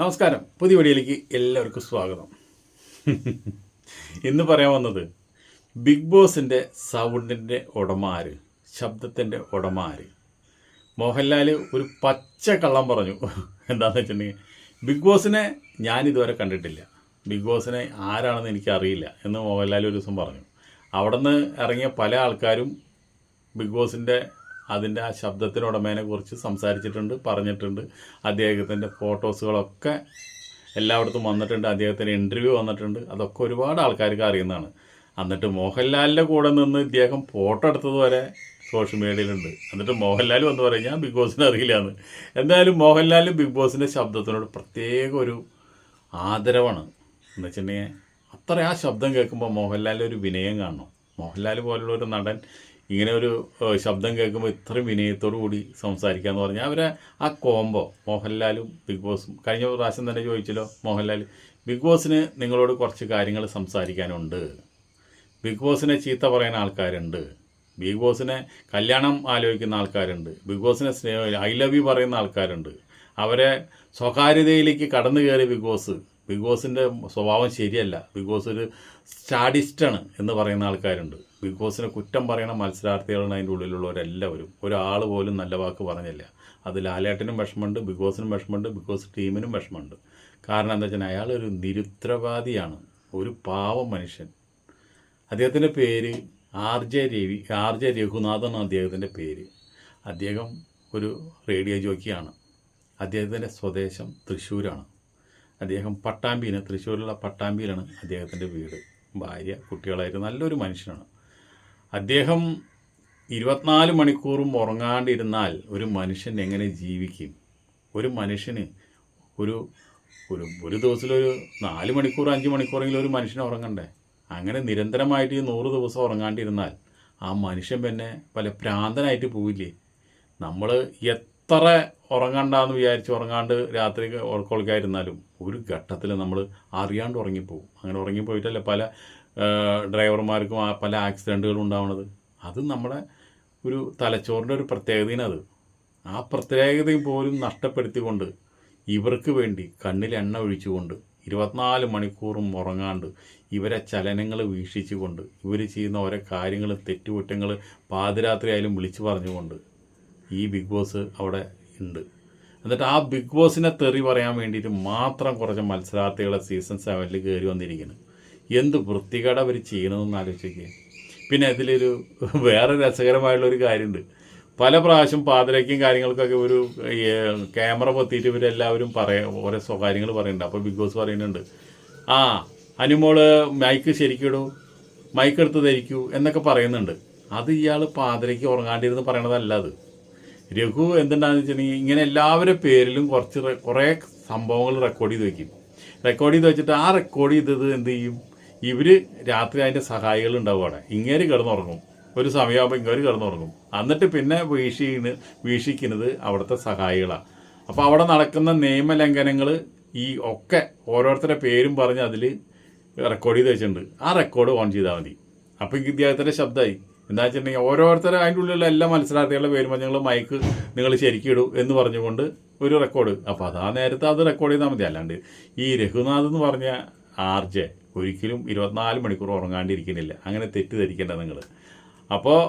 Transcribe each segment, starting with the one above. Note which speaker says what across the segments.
Speaker 1: നമസ്കാരം. പുതിയ വീഡിയോയിലേക്ക് എല്ലാവർക്കും സ്വാഗതം. ഇന്ന് പറയാൻ വന്നത് ബിഗ് ബോസിന്റെ സൗണ്ടിന്റെ ഉടമ ആര് ശബ്ദത്തിന്റെ ഉടമ ആര് മോഹൻലാൽ ഒരു പച്ച കള്ളം പറഞ്ഞു. എന്താണെന്ന് വെച്ചിട്ടുണ്ടെങ്കിൽ ബിഗ് ബോസിനെ ഞാൻ ഇതുവരെ കണ്ടിട്ടില്ല. ബിഗ് ബോസിനെ ആരാണെന്ന് എനിക്കറിയില്ല എന്ന് മോഹൻലാൽ ഒരു ദിവസം പറഞ്ഞു. അവിടെ നിന്ന് ഇറങ്ങിയ പല ആൾക്കാരും ബിഗ് ബോസിന്റെ അതിന്റെ ആ ശബ്ദത്തിനുടമേനെ കുറിച്ച് സംസാരിച്ചിട്ടുണ്ട് പറഞ്ഞിട്ടുണ്ട്. അദ്ദേഹത്തിന്റെ ഫോട്ടോസുകളൊക്കെ എല്ലായിടത്തും വന്നിട്ടുണ്ട്. അദ്ദേഹത്തിന്റെ ഇന്റർവ്യൂ വന്നിട്ടുണ്ട്. അതൊക്കെ ഒരുപാട് ആൾക്കാർക്ക് അറിയുന്നതാണ്. എന്നിട്ട് മോഹൻലാലിന്റെ കൂടെ നിന്ന് ഇദ്ദേഹം ഫോട്ടോ എടുത്തത് വരെ സോഷ്യൽ മീഡിയയിലുണ്ട് എന്നിട്ട് മോഹൻലാൽ വന്ന് പറഞ്ഞാൽ ബിഗ് ബോസിനെ അറിയില്ല എന്ന് എന്തായാലും മോഹൻലാൽ ബിഗ് ബോസിന്റെ ശബ്ദത്തിനോട് പ്രത്യേക ഒരു ആദരവാണ്. എന്ന് വെച്ചിട്ടുണ്ടെങ്കിൽ അത്ര ആ ശബ്ദം കേൾക്കുമ്പോൾ മോഹൻലാലിന്റെ ഒരു വിനയം കാണണം. മോഹൻലാൽ പോലുള്ള ഒരു നടൻ ഇങ്ങനെ ഒരു ശബ്ദം കേൾക്കുമ്പോൾ ഇത്രയും വിനയത്തോടു കൂടി സംസാരിക്കുക എന്ന് പറഞ്ഞാൽ അവരെ ആ കോംബോ മോഹൻലാലും ബിഗ് ബോസും കഴിഞ്ഞ പ്രാവശ്യം തന്നെ ചോദിച്ചല്ലോ മോഹൻലാൽ ബിഗ് ബോസിന് നിങ്ങളോട് കുറച്ച് കാര്യങ്ങൾ സംസാരിക്കാനുണ്ട്. ബിഗ് ബോസിനെ ചീത്ത പറയുന്ന ആൾക്കാരുണ്ട്. ബിഗ് ബോസിനെ കല്യാണം ആലോചിക്കുന്ന ആൾക്കാരുണ്ട്. ബിഗ് ബോസിനെ സ്നേഹ ഐ ലവ് യു പറയുന്ന ആൾക്കാരുണ്ട്. അവരെ സ്വകാര്യതയിലേക്ക് കടന്നു കയറി ബിഗ് ബോസ് ബിഗ് ബോസിന്റെ സ്വഭാവം ശരിയല്ല. ബിഗ് ബോസ് ഒരു സ്റ്റാഡിസ്റ്റാണ് എന്ന് പറയുന്ന ആൾക്കാരുണ്ട്. ബിഗ് ബോസിനെ കുറ്റം പറയുന്ന മത്സരാർത്ഥികളാണ് അതിന്റെ ഉള്ളിലുള്ളവരെല്ലാവരും. ഒരാൾ പോലും നല്ല വാക്ക് പറഞ്ഞില്ല. അത് ലാലേട്ടനും വിഷമമുണ്ട് ബിഗ് ബോസിനും വിഷമമുണ്ട് ബിഗ് ബോസ് ടീമിനും വിഷമമുണ്ട്. കാരണം എന്താ വെച്ചാൽ അയാൾ ഒരു നിരുത്തരവാദിയാണ്. ഒരു പാവം മനുഷ്യൻ. അദ്ദേഹത്തിന്റെ പേര് R J Ravi R J Raghunath അദ്ദേഹത്തിന്റെ പേര്. അദ്ദേഹം ഒരു റേഡിയോ ജോക്കിയാണ്. അദ്ദേഹത്തിന്റെ സ്വദേശം തൃശ്ശൂരാണ്. അദ്ദേഹം പട്ടാമ്പിന് തൃശ്ശൂരിലുള്ള പട്ടാമ്പിയിലാണ് അദ്ദേഹത്തിന്റെ വീട്. ഭാര്യ കുട്ടികളായിട്ട് നല്ലൊരു മനുഷ്യനാണ്. അദ്ദേഹം ഇരുപത്തിനാല് മണിക്കൂറും ഉറങ്ങാണ്ടിരുന്നാൽ ഒരു മനുഷ്യൻ എങ്ങനെ ജീവിക്കും? ഒരു മനുഷ്യന് ഒരു ഒരു ഒരു ദിവസത്തിലൊരു നാല് മണിക്കൂർ അഞ്ച് മണിക്കൂറെങ്കിലും ഒരു മനുഷ്യൻ ഉറങ്ങണ്ടേ? അങ്ങനെ നിരന്തരമായിട്ട് ഈ നൂറ് ദിവസം ഉറങ്ങാണ്ടിരുന്നാൽ ആ മനുഷ്യൻ പിന്നെ പല ഭ്രാന്തനായിട്ട് പോവില്ലേ? നമ്മൾ എത്ര ഉറങ്ങണ്ടെന്ന് വിചാരിച്ച് ഉറങ്ങാണ്ട് രാത്രി ഉറക്കൊളിക്കാതിരുന്നാലും ഒരു ഘട്ടത്തിൽ നമ്മൾ അറിയാണ്ട് ഉറങ്ങിപ്പോവും. അങ്ങനെ ഉറങ്ങിപ്പോയിട്ടല്ലേ പല ഡ്രൈവർമാർക്കും പല ആക്സിഡന്റുകളും ഉണ്ടാവുന്നത് അത് നമ്മുടെ ഒരു തലച്ചോറിന്റെ ഒരു പ്രത്യേകതയാണ് അത്. ആ പ്രത്യേകതയും പോലും നഷ്ടപ്പെടുത്തിക്കൊണ്ട് ഇവർക്ക് വേണ്ടി കണ്ണിൽ എണ്ണ ഒഴിച്ചുകൊണ്ട് ഇരുപത്തിനാല് മണിക്കൂറും ഉറങ്ങാണ്ട് ഇവരെ ചലനങ്ങൾ വീക്ഷിച്ചുകൊണ്ട് ഇവർ ചെയ്യുന്ന ഓരോ കാര്യങ്ങൾ തെറ്റുകുറ്റങ്ങൾ പാതിരാത്രി ആയാലും വിളിച്ചു പറഞ്ഞുകൊണ്ട് ഈ ബിഗ് ബോസ് അവിടെ ഉണ്ട്. എന്നിട്ട് ആ ബിഗ് ബോസിനെ തെറി പറയാൻ വേണ്ടിയിട്ട് മാത്രം കുറച്ച് മത്സരാർത്ഥികളെ സീസൺ സെവനിൽ കയറി വന്നിരിക്കുന്നു. എന്ത് വൃത്തികേട അവർ ചെയ്യണമെന്ന് ആലോചിക്കുക പിന്നെ അതിലൊരു വേറെ രസകരമായിട്ടുള്ളൊരു കാര്യമുണ്ട്. പല പ്രാവശ്യം പാതിരയ്ക്കും കാര്യങ്ങൾക്കൊക്കെ ഒരു ക്യാമറ പൊത്തിയിട്ട് ഇവരെല്ലാവരും പറയാ ഓരോ സ്വകാര്യങ്ങൾ പറയുന്നുണ്ട്. അപ്പോൾ ബിഗ് ബോസ് പറയുന്നുണ്ട് ആ അനുമോൾ മൈക്ക് ശരിക്കിടൂ മൈക്ക് എടുത്ത് ധരിക്കൂ എന്നൊക്കെ പറയുന്നുണ്ട്. അത് ഇയാൾ പാതിരയ്ക്ക് ഉറങ്ങാണ്ടിരുന്ന് പറയണതല്ല അത്. രഘു എന്തുണ്ടാന്ന് വെച്ചിട്ടുണ്ടെങ്കിൽ ഇങ്ങനെ എല്ലാവരുടെ പേരിലും കുറച്ച് കുറെ സംഭവങ്ങൾ റെക്കോർഡ് ചെയ്ത് വെക്കും. റെക്കോർഡ് ചെയ്ത് വെച്ചിട്ട് ആ റെക്കോർഡ് ചെയ്തത് എന്ത് ചെയ്യും? ഇവർ രാത്രി അതിന്റെ സഹായികൾ ഉണ്ടാവും അവിടെ. ഇങ്ങേര് കിടന്നുറങ്ങും. ഒരു സമയമാകുമ്പോൾ ഇങ്ങേര് കിടന്നുറങ്ങും. എന്നിട്ട് പിന്നെ വീക്ഷിക്കുന്ന വീക്ഷിക്കുന്നത് അവിടുത്തെ സഹായികളാണ് അപ്പോൾ അവിടെ നടക്കുന്ന നിയമലംഘനങ്ങൾ ഈ ഒക്കെ ഓരോരുത്തരുടെ പേരും പറഞ്ഞ് അതിൽ റെക്കോർഡ് ചെയ്ത് വെച്ചിട്ടുണ്ട്. ആ റെക്കോർഡ് ഓൺ ചെയ്താൽ മതി. അപ്പോൾ ഇദ്ദേഹത്തിന്റെ ശബ്ദമായി എന്താ വെച്ചിട്ടുണ്ടെങ്കിൽ ഓരോരുത്തരും അതിന്റെ ഉള്ളിലുള്ള എല്ലാ മത്സരാർത്ഥികളുടെ പേരും പറഞ്ഞ് നിങ്ങൾ മൈക്ക് നിങ്ങൾ ശരിക്കും എന്ന് പറഞ്ഞുകൊണ്ട് ഒരു റെക്കോർഡ് അപ്പോൾ അത് ആ നേരത്തെ അത് റെക്കോർഡ് ചെയ്താൽ മതി. അല്ലാണ്ട് ഈ രഘുനാഥ് എന്ന് പറഞ്ഞ ആർ ജെ ഒരിക്കലും ഇരുപത്തിനാല് മണിക്കൂർ ഉറങ്ങാണ്ടിരിക്കുന്നില്ല. അങ്ങനെ തെറ്റിദ്ധരിക്കേണ്ട നിങ്ങൾ അപ്പോൾ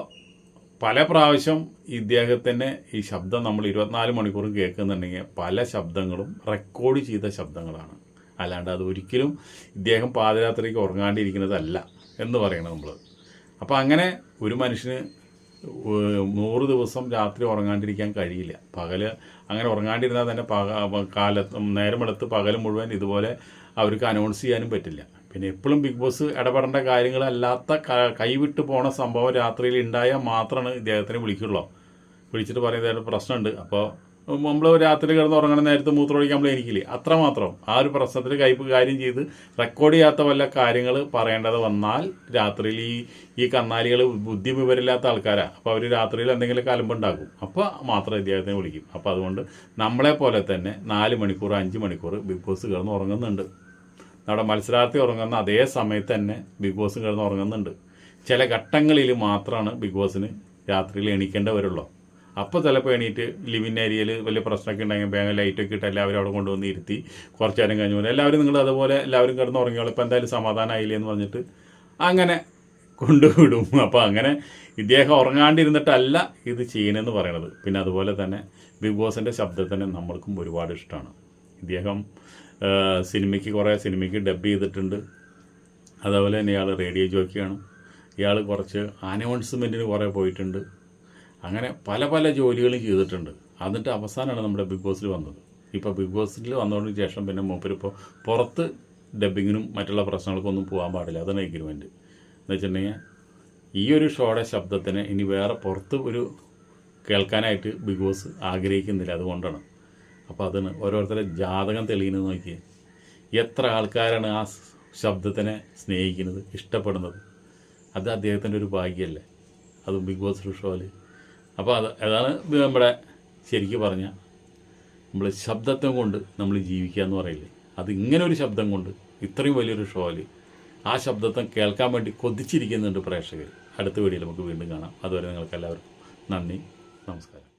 Speaker 1: പല പ്രാവശ്യം ഇദ്ദേഹത്തിന് ഈ ശബ്ദം നമ്മൾ ഇരുപത്തിനാല് മണിക്കൂർ കേൾക്കുന്നുണ്ടെങ്കിൽ പല ശബ്ദങ്ങളും റെക്കോർഡ് ചെയ്ത ശബ്ദങ്ങളാണ്. അല്ലാണ്ട് അത് ഒരിക്കലും ഇദ്ദേഹം പാതിരാത്രിക്ക് ഉറങ്ങാണ്ടിരിക്കുന്നതല്ല എന്ന് പറയണം നമ്മൾ അപ്പോൾ അങ്ങനെ ഒരു മനുഷ്യന് നൂറ് ദിവസം രാത്രി ഉറങ്ങാണ്ടിരിക്കാൻ കഴിയില്ല. പകൽ അങ്ങനെ ഉറങ്ങാണ്ടിരുന്നാൽ തന്നെ പക കാലത്ത് നേരമെടുത്ത് പകൽ മുഴുവൻ ഇതുപോലെ അവർക്ക് അനൗൺസ് ചെയ്യാനും പറ്റില്ല. പിന്നെ എപ്പോഴും ബിഗ് ബോസ് ഇടപെടേണ്ട കാര്യങ്ങളല്ലാത്ത കൈവിട്ട് പോണ സംഭവം രാത്രിയിൽ ഉണ്ടായാൽ മാത്രമാണ് ഇദ്ദേഹത്തിനെ വിളിക്കുള്ളൂ. വിളിച്ചിട്ട് പറയുന്നത് പ്രശ്നമുണ്ട്. അപ്പോൾ നമ്മൾ രാത്രി കിടന്ന് ഉറങ്ങണ നേരത്ത് മൂത്രമൊഴിക്കാൻ നമ്മൾ എനിക്കില്ലേ അത്രമാത്രം. ആ ഒരു പ്രശ്നത്തിൽ കൈപ്പ് കാര്യം ചെയ്ത് റെക്കോർഡ് ചെയ്യാത്ത വല്ല കാര്യങ്ങൾ പറയേണ്ടത് വന്നാൽ രാത്രിയിൽ ഈ ഈ കന്നാലികൾ ബുദ്ധി വിവരമില്ലാത്ത ആൾക്കാരാണ് അപ്പോൾ അവർ രാത്രിയിൽ എന്തെങ്കിലും കലമ്പുണ്ടാക്കും. അപ്പോൾ മാത്രം ഇദ്ദേഹത്തിനെ വിളിക്കും. അപ്പോൾ അതുകൊണ്ട് നമ്മളെ പോലെ തന്നെ നാല് മണിക്കൂർ അഞ്ച് മണിക്കൂർ ബിഗ് ബോസ് കിടന്ന് ഉറങ്ങുന്നുണ്ട്. നമ്മുടെ മത്സരാർത്ഥി ഉറങ്ങുന്ന അതേ സമയത്ത് തന്നെ ബിഗ് ബോസ് കിടന്ന് ഉറങ്ങുന്നുണ്ട്. ചില ഘട്ടങ്ങളിൽ മാത്രമാണ് ബിഗ് ബോസിന് രാത്രിയിൽ എണീക്കേണ്ട വരുള്ളൂ അപ്പോൾ ചിലപ്പോൾ എണീറ്റ് ലിവിൻ ഏരിയയിൽ വലിയ പ്രശ്നമൊക്കെ ഉണ്ടെങ്കിൽ ബാങ്ക് ലൈറ്റൊക്കെ ഇട്ട് എല്ലാവരും അവിടെ കൊണ്ടുവന്ന് ഇരുത്തി കുറച്ച് നേരം കഴിഞ്ഞു പോലെ എല്ലാവരും നിങ്ങൾ അതുപോലെ എല്ലാവരും കിടന്ന് ഉറങ്ങിയോളൂ ഇപ്പോൾ എന്തായാലും സമാധാനമായില്ലേ എന്ന് പറഞ്ഞിട്ട് അങ്ങനെ കൊണ്ടുവിടും. അപ്പോൾ അങ്ങനെ ഇദ്ദേഹം ഉറങ്ങാണ്ടിരുന്നിട്ടല്ല ഇത് ചെയ്യണമെന്ന് പറയണത്. പിന്നെ അതുപോലെ തന്നെ ബിഗ് ബോസിന്റെ ശബ്ദത്തിന് നമ്മൾക്കും ഒരുപാട് ഇഷ്ടമാണ്. ഇദ്ദേഹം സിനിമയ്ക്ക് കുറേ സിനിമയ്ക്ക് ഡബ് ചെയ്തിട്ടുണ്ട്. അതേപോലെ തന്നെ ഇയാൾ റേഡിയോ ജോക്കിയാണ്. ഇയാൾ കുറച്ച് അനൗൺസ്മെന്റിന് കുറേ പോയിട്ടുണ്ട്. അങ്ങനെ പല പല ജോലികളും ചെയ്തിട്ടുണ്ട്. എന്നിട്ട് അവസാനമാണ് നമ്മുടെ ബിഗ് ബോസിൽ വന്നത്. ഇപ്പോൾ ബിഗ് ബോസിൽ വന്നതിന് ശേഷം പിന്നെ മൂപ്പരിപ്പോൾ പുറത്ത് ഡബിങ്ങിനും മറ്റുള്ള പ്രശ്നങ്ങൾക്കൊന്നും പോകാൻ പാടില്ല. അതാണ് എഗ്രിമെന്റ് എന്ന് വെച്ചിട്ടുണ്ടെങ്കിൽ ഈ ഒരു ഷോയുടെ ശബ്ദത്തിന് ഇനി വേറെ പുറത്ത് ഒരു കേൾക്കാനായിട്ട് ബിഗ് ബോസ് ആഗ്രഹിക്കുന്നില്ല. അതുകൊണ്ടാണ്. അപ്പോൾ അതിന് ഓരോരുത്തരെ ജാതകം തെളിയുന്നത് നോക്കി എത്ര ആൾക്കാരാണ് ആ ശബ്ദത്തിനെ സ്നേഹിക്കുന്നത് ഇഷ്ടപ്പെടുന്നത്? അത് അദ്ദേഹത്തിന്റെ ഒരു ഭാഗ്യമല്ലേ? അത് ബിഗ് ബോസ് ഷോയിൽ അപ്പോൾ അത് അതാണ് നമ്മുടെ ശരിക്കും പറഞ്ഞാൽ നമ്മൾ ശബ്ദത്തെ കൊണ്ട് നമ്മൾ ജീവിക്കുക എന്ന് പറയില്ലേ? അത് ഇങ്ങനെ ഒരു ശബ്ദം കൊണ്ട് ഇത്രയും വലിയൊരു ഷോയിൽ ആ ശബ്ദത്തെ കേൾക്കാൻ വേണ്ടി കൊതിച്ചിരിക്കുന്നുണ്ട് പ്രേക്ഷകർ അടുത്ത വീഡിയോയിൽ നമുക്ക് വീണ്ടും കാണാം. അതുവരെ നിങ്ങൾക്ക് എല്ലാവർക്കും നന്ദി. നമസ്കാരം.